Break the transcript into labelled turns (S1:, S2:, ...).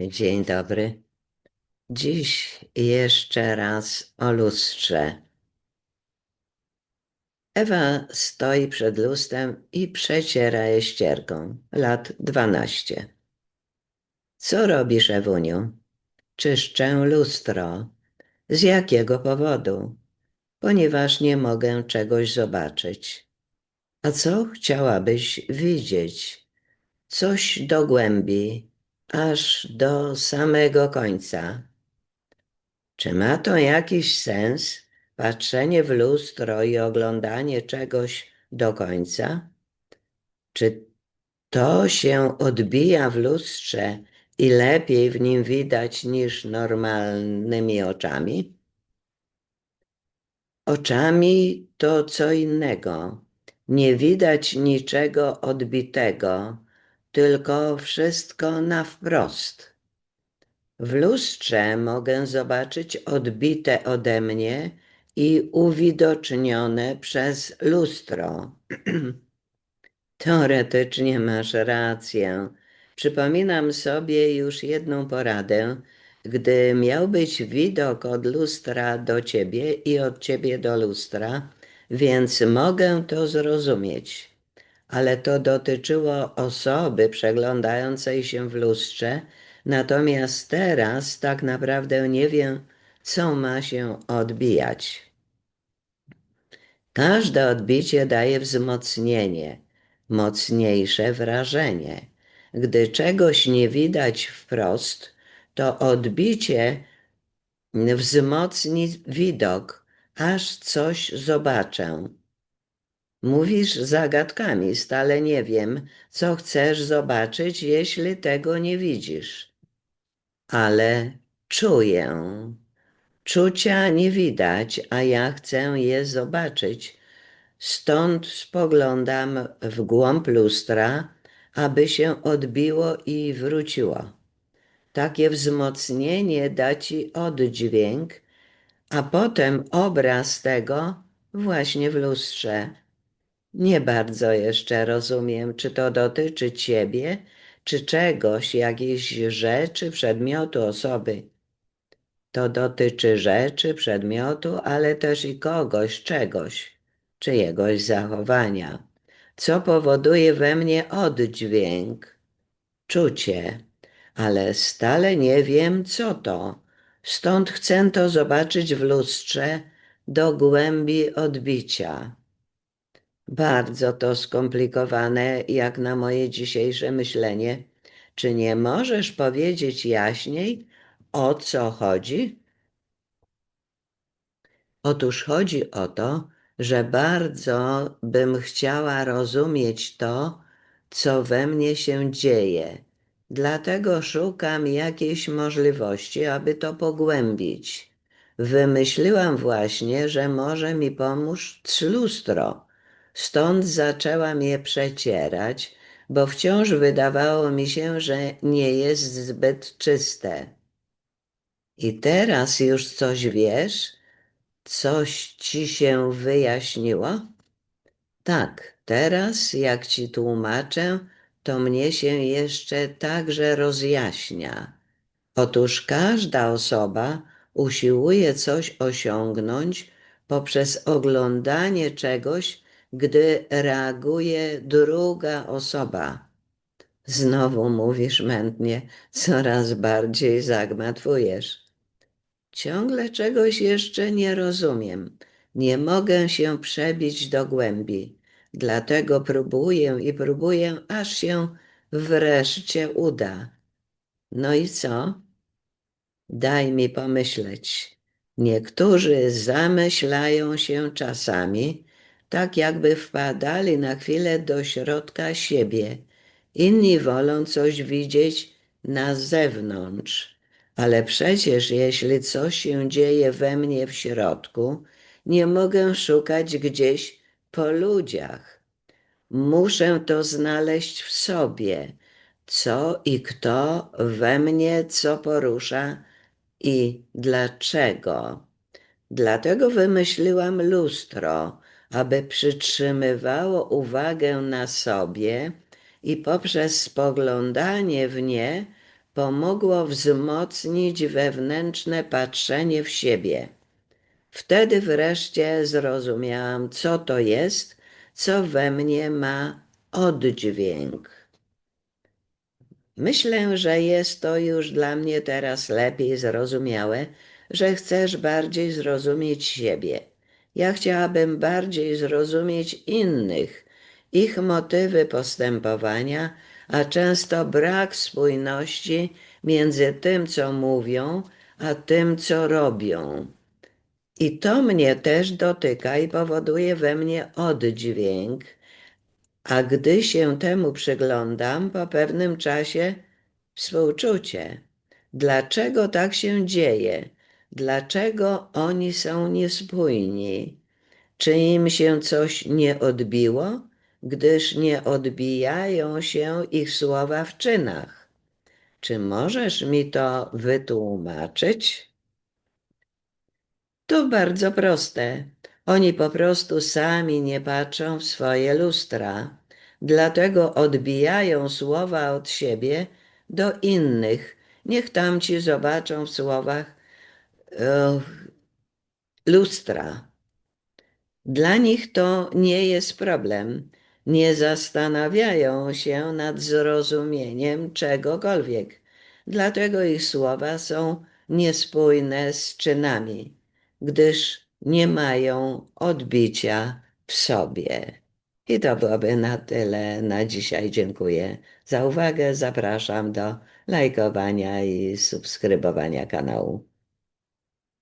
S1: Dzień dobry. Dziś jeszcze raz o lustrze. Ewa stoi przed lustrem i przeciera je ścierką. Lat dwanaście. Co robisz, Ewuniu? Czyszczę lustro. Z jakiego powodu? Ponieważ nie mogę czegoś zobaczyć. A co chciałabyś widzieć? Coś do głębi, aż do samego końca. Czy ma to jakiś sens, patrzenie w lustro i oglądanie czegoś do końca? Czy to się odbija w lustrze i lepiej w nim widać niż normalnymi oczami? Oczami to co innego. Nie widać niczego odbitego, tylko wszystko na wprost. W lustrze mogę zobaczyć odbite ode mnie i uwidocznione przez lustro. Teoretycznie masz rację. Przypominam sobie już jedną poradę, gdy miał być widok od lustra do ciebie i od ciebie do lustra, więc mogę to zrozumieć. Ale to dotyczyło osoby przeglądającej się w lustrze, natomiast teraz tak naprawdę nie wiem, co ma się odbijać. Każde odbicie daje wzmocnienie, mocniejsze wrażenie. Gdy czegoś nie widać wprost, to odbicie wzmocni widok, aż coś zobaczę. Mówisz zagadkami, stale nie wiem, co chcesz zobaczyć, jeśli tego nie widzisz. Ale czuję. Czucia nie widać, a ja chcę je zobaczyć. Stąd spoglądam w głąb lustra, aby się odbiło i wróciło. Takie wzmocnienie da ci oddźwięk, a potem obraz tego właśnie w lustrze. Nie bardzo jeszcze rozumiem, czy to dotyczy ciebie, czy czegoś, jakiejś rzeczy, przedmiotu, osoby. To dotyczy rzeczy, przedmiotu, ale też i kogoś, czegoś, czyjegoś zachowania, co powoduje we mnie oddźwięk, czucie, ale stale nie wiem, co to. Stąd chcę to zobaczyć w lustrze do głębi odbicia. Bardzo to skomplikowane, jak na moje dzisiejsze myślenie. Czy nie możesz powiedzieć jaśniej, o co chodzi? Otóż chodzi o to, że bardzo bym chciała rozumieć to, co we mnie się dzieje. Dlatego szukam jakiejś możliwości, aby to pogłębić. Wymyśliłam właśnie, że może mi pomóż lustro. Stąd zaczęłam je przecierać, bo wciąż wydawało mi się, że nie jest zbyt czyste. I teraz już coś wiesz? Coś ci się wyjaśniło? Tak, teraz jak ci tłumaczę, to mnie się jeszcze także rozjaśnia. Otóż każda osoba usiłuje coś osiągnąć poprzez oglądanie czegoś, gdy reaguje druga osoba. Znowu mówisz mętnie, coraz bardziej zagmatwujesz. Ciągle czegoś jeszcze nie rozumiem. Nie mogę się przebić do głębi. Dlatego próbuję i próbuję, aż się wreszcie uda. No i co? Daj mi pomyśleć. Niektórzy zamyślają się czasami, tak jakby wpadali na chwilę do środka siebie. Inni wolą coś widzieć na zewnątrz. Ale przecież jeśli coś się dzieje we mnie w środku, nie mogę szukać gdzieś po ludziach. Muszę to znaleźć w sobie, co i kto we mnie co porusza i dlaczego. Dlatego wymyśliłam lustro, aby przytrzymywało uwagę na sobie i poprzez spoglądanie w nie pomogło wzmocnić wewnętrzne patrzenie w siebie. Wtedy wreszcie zrozumiałam, co to jest, co we mnie ma oddźwięk. Myślę, że jest to już dla mnie teraz lepiej zrozumiałe, że chcesz bardziej zrozumieć siebie. Ja chciałabym bardziej zrozumieć innych, ich motywy postępowania, a często brak spójności między tym, co mówią, a tym, co robią. I to mnie też dotyka i powoduje we mnie oddźwięk, a gdy się temu przyglądam, po pewnym czasie współczucie. Dlaczego tak się dzieje? Dlaczego oni są niespójni? Czy im się coś nie odbiło? Gdyż nie odbijają się ich słowa w czynach. Czy możesz mi to wytłumaczyć? To bardzo proste. Oni po prostu sami nie patrzą w swoje lustra, dlatego odbijają słowa od siebie do innych. Niech tamci zobaczą w słowach lustra. Dla nich to nie jest problem. Nie zastanawiają się nad zrozumieniem czegokolwiek. Dlatego ich słowa są niespójne z czynami, gdyż nie mają odbicia w sobie. I to byłoby na tyle na dzisiaj. Dziękuję za uwagę. Zapraszam do lajkowania i subskrybowania kanału.